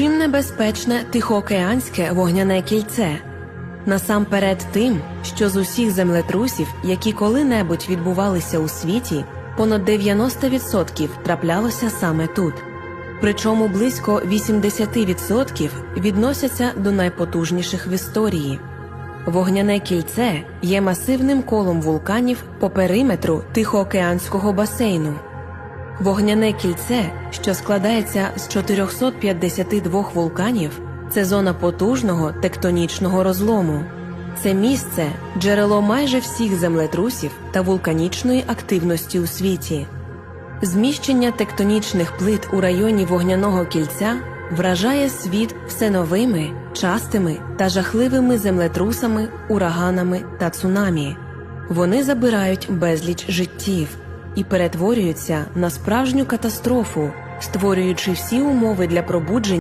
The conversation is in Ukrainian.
Чим небезпечне Тихоокеанське вогняне кільце? Насамперед тим, що з усіх землетрусів, які коли-небудь відбувалися у світі, понад 90% траплялося саме тут. Причому близько 80% відносяться до найпотужніших в історії. Вогняне кільце є масивним колом вулканів по периметру Тихоокеанського басейну. Вогняне кільце, що складається з 452 вулканів, це зона потужного тектонічного розлому. Це місце джерело майже всіх землетрусів та вулканічної активності у світі. Зміщення тектонічних плит у районі вогняного кільця вражає світ все новими, частими та жахливими землетрусами, ураганами та цунамі. Вони забирають безліч життів і перетворюються на справжню катастрофу, створюючи всі умови для пробудження.